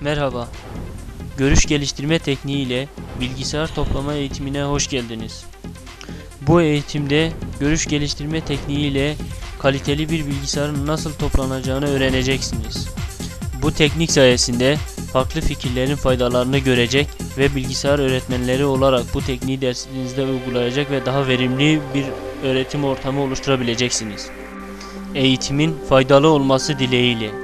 Merhaba. Görüş geliştirme tekniği ile bilgisayar toplama eğitimine hoş geldiniz. Bu eğitimde görüş geliştirme tekniği ile kaliteli bir bilgisayarın nasıl toplanacağını öğreneceksiniz. Bu teknik sayesinde farklı fikirlerin faydalarını görecek ve bilgisayar öğretmenleri olarak bu tekniği dersinizde uygulayacak ve daha verimli bir öğretim ortamı oluşturabileceksiniz. Eğitimin faydalı olması dileğiyle.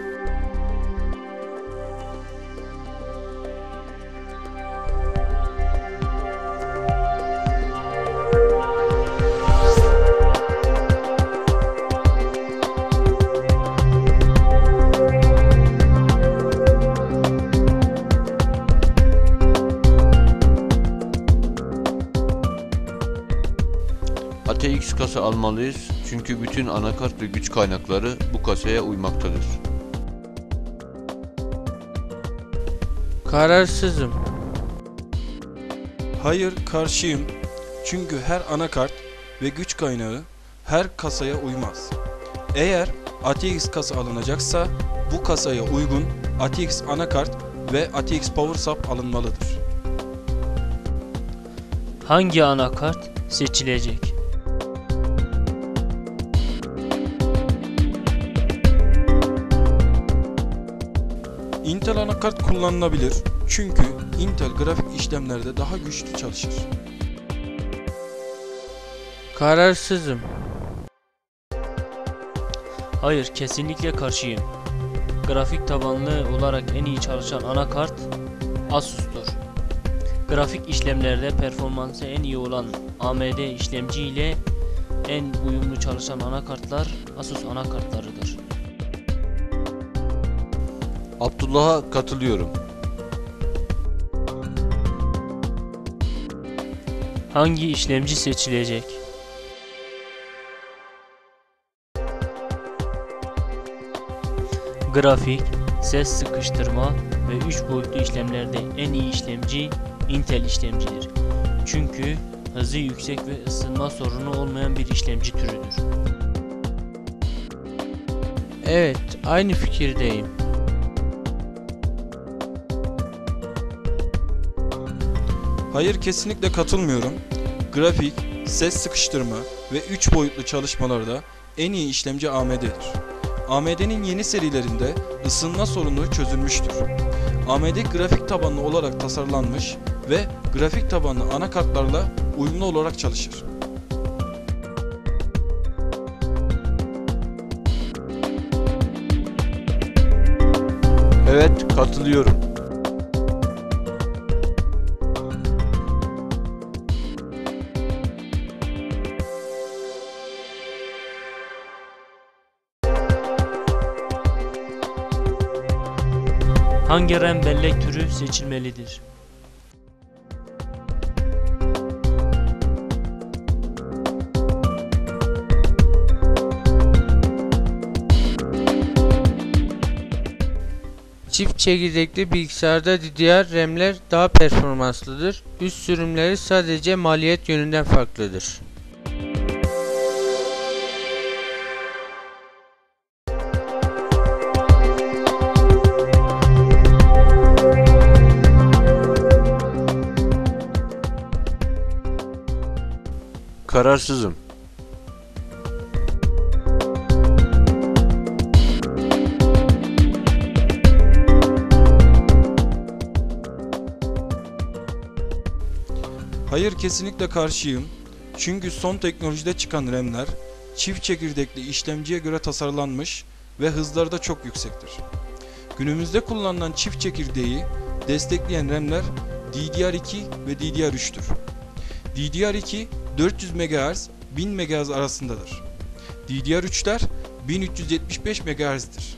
ATX kasa almalıyız çünkü bütün anakart ve güç kaynakları bu kasaya uymaktadır. Kararsızım. Hayır karşıyım. Çünkü her anakart ve güç kaynağı her kasaya uymaz. Eğer ATX kasa alınacaksa bu kasaya uygun ATX anakart ve ATX Power Sub alınmalıdır. Hangi anakart seçilecek? Intel anakart kullanılabilir çünkü Intel grafik işlemlerde daha güçlü çalışır. Kararsızım. Hayır, kesinlikle karşıyım. Grafik tabanlı olarak en iyi çalışan anakart Asus'tur. Grafik işlemlerde performansı en iyi olan AMD işlemci ile en uyumlu çalışan anakartlar Asus anakartlarıdır. Abdullah'a katılıyorum. Hangi işlemci seçilecek? Grafik, ses sıkıştırma ve 3 boyutlu işlemlerde en iyi işlemci Intel işlemcidir. Çünkü hızı yüksek ve ısınma sorunu olmayan bir işlemci türüdür. Evet, aynı fikirdeyim. Hayır kesinlikle katılmıyorum. Grafik, ses sıkıştırma ve 3 boyutlu çalışmalarda en iyi işlemci AMD'dir. AMD'nin yeni serilerinde ısınma sorunu çözülmüştür. AMD grafik tabanlı olarak tasarlanmış ve grafik tabanlı anakartlarla uyumlu olarak çalışır. Evet katılıyorum. Hangi RAM bellek türü seçilmelidir? Çift çekirdekli bilgisayarda DDR RAM'ler daha performanslıdır. Üst sürümleri sadece maliyet yönünden farklıdır. Kararsızım. Hayır kesinlikle karşıyım. Çünkü son teknolojide çıkan RAM'ler çift çekirdekli işlemciye göre tasarlanmış ve hızları da çok yüksektir. Günümüzde kullanılan çift çekirdeği destekleyen RAM'ler DDR2 ve DDR3'tür. DDR2 400 MHz 1000 MHz arasındadır. DDR3'ler 1375 MHz'dir.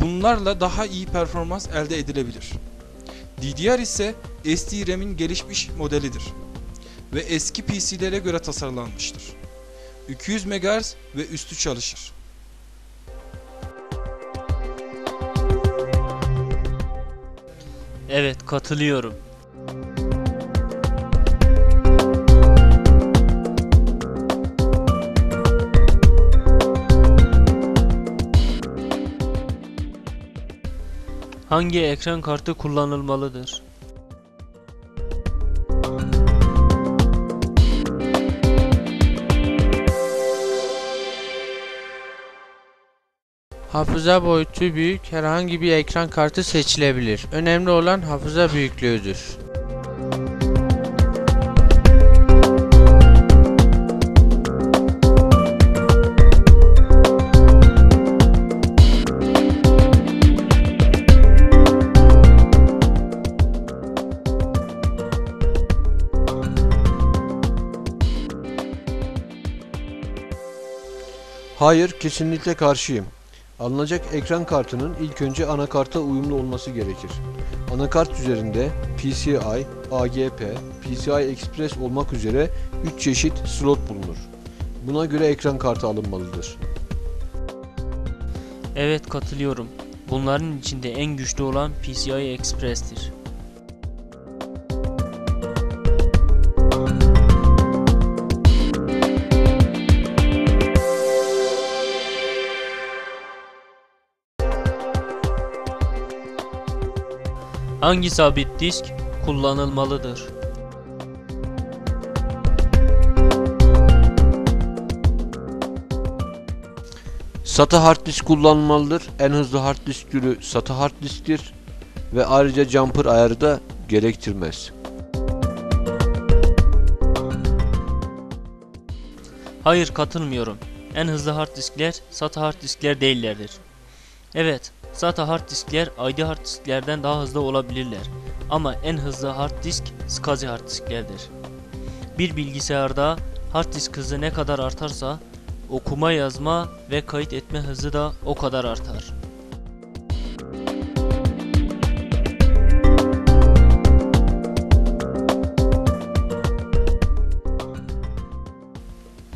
Bunlarla daha iyi performans elde edilebilir. DDR ise SDRAM'in gelişmiş modelidir ve eski PC'lere göre tasarlanmıştır. 200 MHz ve üstü çalışır. Evet, katılıyorum. Hangi ekran kartı kullanılmalıdır? Hafıza boyutu büyük herhangi bir ekran kartı seçilebilir. Önemli olan hafıza büyüklüğüdür. Hayır, kesinlikle karşıyım. Alınacak ekran kartının ilk önce anakarta uyumlu olması gerekir. Anakart üzerinde PCI, AGP, PCI Express olmak üzere 3 çeşit slot bulunur. Buna göre ekran kartı alınmalıdır. Evet katılıyorum. Bunların içinde en güçlü olan PCI Express'tir. Hangi sabit disk kullanılmalıdır? SATA hard disk kullanılmalıdır. En hızlı hard disk türü SATA hard disktir ve ayrıca jumper ayarı da gerektirmez. Hayır katılmıyorum. En hızlı hard diskler SATA hard diskler değillerdir. Evet, SATA hard diskler ID hard disklerden daha hızlı olabilirler. Ama en hızlı hard disk SCSI hard disklerdir. Bir bilgisayarda hard disk hızı ne kadar artarsa okuma yazma ve kayıt etme hızı da o kadar artar.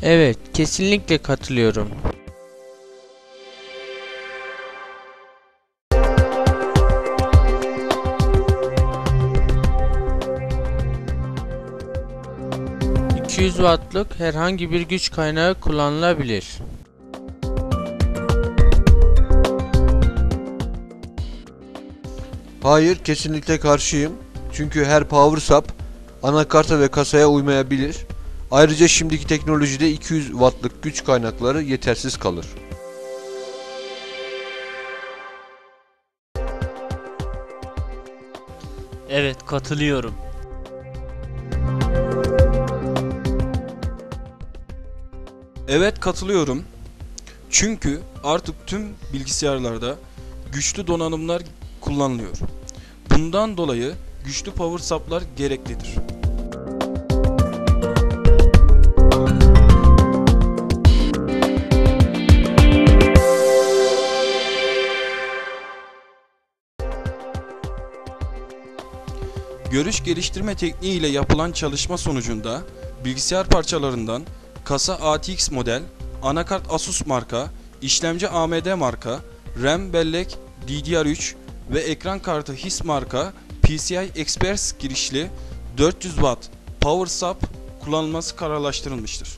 Evet, kesinlikle katılıyorum. ...200 wattlık herhangi bir güç kaynağı kullanılabilir. Hayır, kesinlikle karşıyım. Çünkü her power sap anakarta ve kasaya uymayabilir. Ayrıca şimdiki teknolojide 200 wattlık güç kaynakları yetersiz kalır. Evet katılıyorum. Evet katılıyorum. Çünkü artık tüm bilgisayarlarda güçlü donanımlar kullanılıyor. Bundan dolayı güçlü power supp'lar gereklidir. Görüş geliştirme tekniği ile yapılan çalışma sonucunda bilgisayar parçalarından kasa ATX model, anakart Asus marka, işlemci AMD marka, RAM bellek DDR3 ve ekran kartı HIS marka PCI Express girişli 400 Watt Power Sub kullanılması kararlaştırılmıştır.